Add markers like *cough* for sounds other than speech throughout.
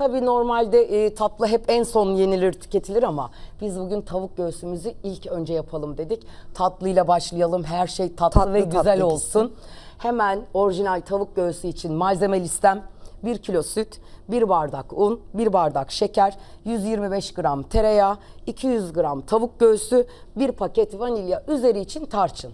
Tabii normalde e, tatlı hep en son yenilir, tüketilir ama biz bugün tavuk göğsümüzü ilk önce yapalım dedik. Tatlıyla başlayalım. Her şey tatlı, Tatlı ve tatlı güzel gitsin. olsun. Hemen orijinal tavuk göğsü için malzeme listem 1 kilo süt, 1 bardak un, 1 bardak şeker, 125 gram tereyağı, 200 gram tavuk göğsü, 1 paket vanilya, üzeri için tarçın.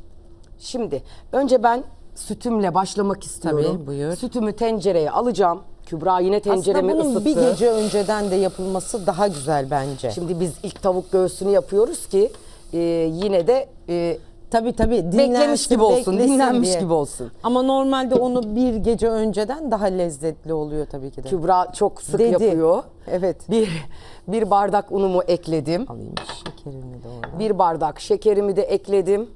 Şimdi önce ben sütümle başlamak istiyorum. Tabii, buyur. Sütümü tencereye alacağım. Kübra yine tenceremi Aslında bunun ısıttı. bir gece önceden de yapılması daha güzel bence. Şimdi biz ilk tavuk göğsünü yapıyoruz ki e, yine de e, Tabii tabii beklemiş gibi olsun, beklesin dinlenmiş diye. gibi olsun. Ama normalde onu bir gece önceden daha lezzetli oluyor tabii ki de. Kübra çok sık Dedi. yapıyor. Evet. Bir, bir bardak unumu ekledim. Alayım şekerini de oradan. Bir bardak şekerimi de ekledim.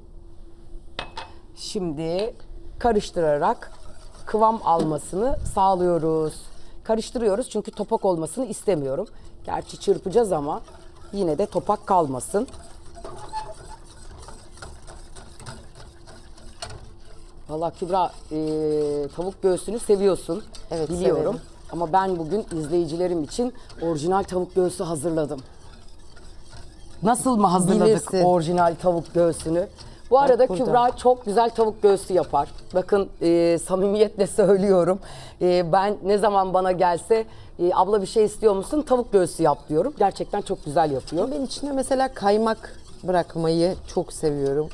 Şimdi karıştırarak kıvam almasını sağlıyoruz. Karıştırıyoruz çünkü topak olmasını istemiyorum. Gerçi çırpacağız ama yine de topak kalmasın. Valla Kübra e, tavuk göğsünü seviyorsun. Evet, Biliyorum. severim. Ama ben bugün izleyicilerim için orijinal tavuk göğsü hazırladım. Nasıl mı hazırladık Bilirsin. orijinal tavuk göğsünü? Bu arada burada. Kübra çok güzel tavuk göğsü yapar. Bakın e, samimiyetle *laughs* söylüyorum. E, ben ne zaman bana gelse e, abla bir şey istiyor musun? Tavuk göğsü yap diyorum. Gerçekten çok güzel yapıyor. Ben içine mesela kaymak bırakmayı çok seviyorum.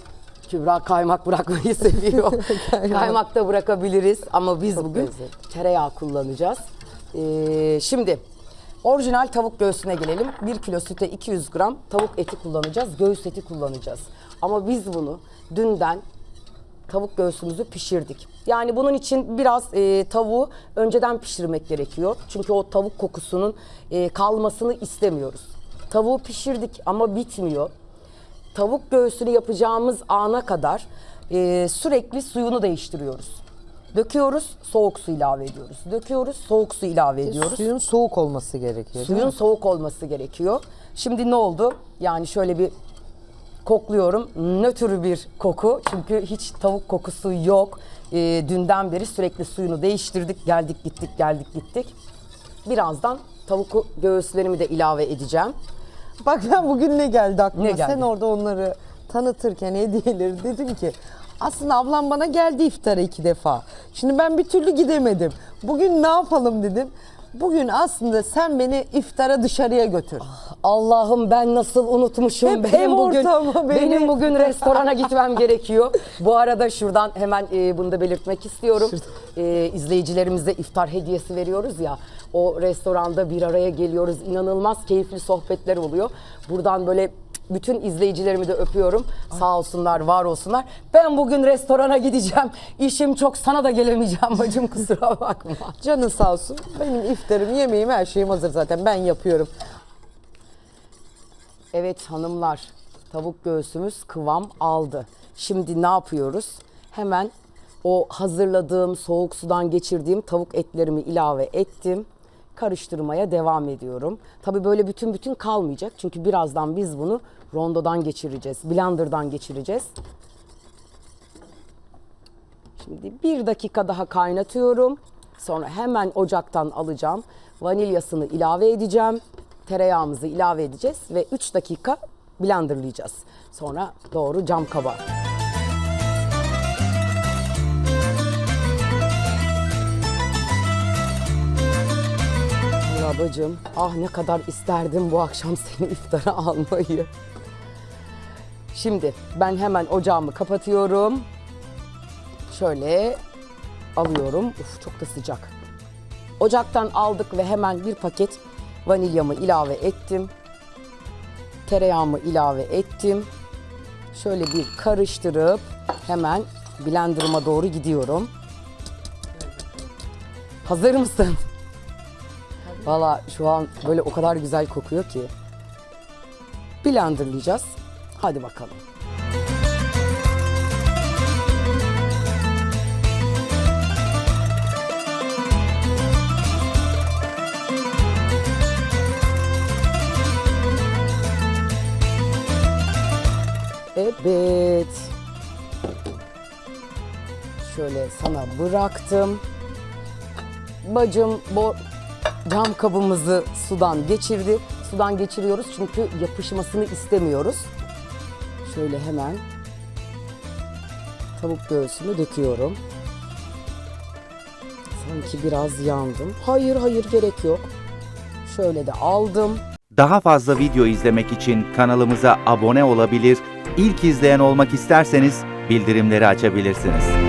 Kübra kaymak bırakmayı *laughs* seviyor. *laughs* kaymak da bırakabiliriz ama biz Çok bugün lezzetli. tereyağı kullanacağız. Ee, şimdi orijinal tavuk göğsüne gelelim. 1 kilo süte 200 gram tavuk eti kullanacağız. Göğüs eti kullanacağız. Ama biz bunu dünden tavuk göğsümüzü pişirdik. Yani bunun için biraz e, tavuğu önceden pişirmek gerekiyor. Çünkü o tavuk kokusunun e, kalmasını istemiyoruz. Tavuğu pişirdik ama bitmiyor tavuk göğsünü yapacağımız ana kadar e, sürekli suyunu değiştiriyoruz. Döküyoruz, soğuk su ilave ediyoruz. Döküyoruz, soğuk su ilave ediyoruz. Suyun soğuk olması gerekiyor. değil Suyun mi? soğuk olması gerekiyor. Şimdi ne oldu? Yani şöyle bir kokluyorum. Nötr bir koku. Çünkü hiç tavuk kokusu yok. E, dünden beri sürekli suyunu değiştirdik. Geldik gittik, geldik gittik. Birazdan tavuk göğüslerimi de ilave edeceğim. Bak ben bugün ne geldi aklıma? Ne geldi? Sen orada onları tanıtırken hediyeleri dedim ki aslında ablam bana geldi iftara iki defa. Şimdi ben bir türlü gidemedim. Bugün ne yapalım dedim. Bugün aslında sen beni iftara dışarıya götür. Allah'ım ben nasıl unutmuşum. Hep benim ev bugün ortamı, beni- benim bugün restorana gitmem gerekiyor. Bu arada şuradan hemen e, bunu da belirtmek istiyorum. E, izleyicilerimize iftar hediyesi veriyoruz ya. O restoranda bir araya geliyoruz. İnanılmaz keyifli sohbetler oluyor. Buradan böyle bütün izleyicilerimi de öpüyorum. Sağ olsunlar, var olsunlar. Ben bugün restorana gideceğim. İşim çok sana da gelemeyeceğim bacım *laughs* kusura bakma. Canın sağ olsun. Benim iftarım, yemeğim, her şeyim hazır zaten. Ben yapıyorum. Evet hanımlar, tavuk göğsümüz kıvam aldı. Şimdi ne yapıyoruz? Hemen o hazırladığım, soğuk sudan geçirdiğim tavuk etlerimi ilave ettim. Karıştırmaya devam ediyorum. Tabii böyle bütün bütün kalmayacak. Çünkü birazdan biz bunu rondodan geçireceğiz, blenderdan geçireceğiz. Şimdi bir dakika daha kaynatıyorum. Sonra hemen ocaktan alacağım. Vanilyasını ilave edeceğim. Tereyağımızı ilave edeceğiz ve 3 dakika blenderlayacağız. Sonra doğru cam kaba. Bacım, ah ne kadar isterdim bu akşam seni iftara almayı. Şimdi ben hemen ocağımı kapatıyorum. Şöyle alıyorum. Uf çok da sıcak. Ocaktan aldık ve hemen bir paket vanilyamı ilave ettim. Tereyağımı ilave ettim. Şöyle bir karıştırıp hemen blenderıma doğru gidiyorum. Hazır mısın? Valla şu an böyle o kadar güzel kokuyor ki. Blenderlayacağız. Hadi bakalım. Evet. Şöyle sana bıraktım. Bacım bo cam kabımızı sudan geçirdi. Sudan geçiriyoruz çünkü yapışmasını istemiyoruz. Şöyle hemen tavuk göğsünü döküyorum. Sanki biraz yandım. Hayır hayır gerek yok. Şöyle de aldım. Daha fazla video izlemek için kanalımıza abone olabilir, ilk izleyen olmak isterseniz bildirimleri açabilirsiniz.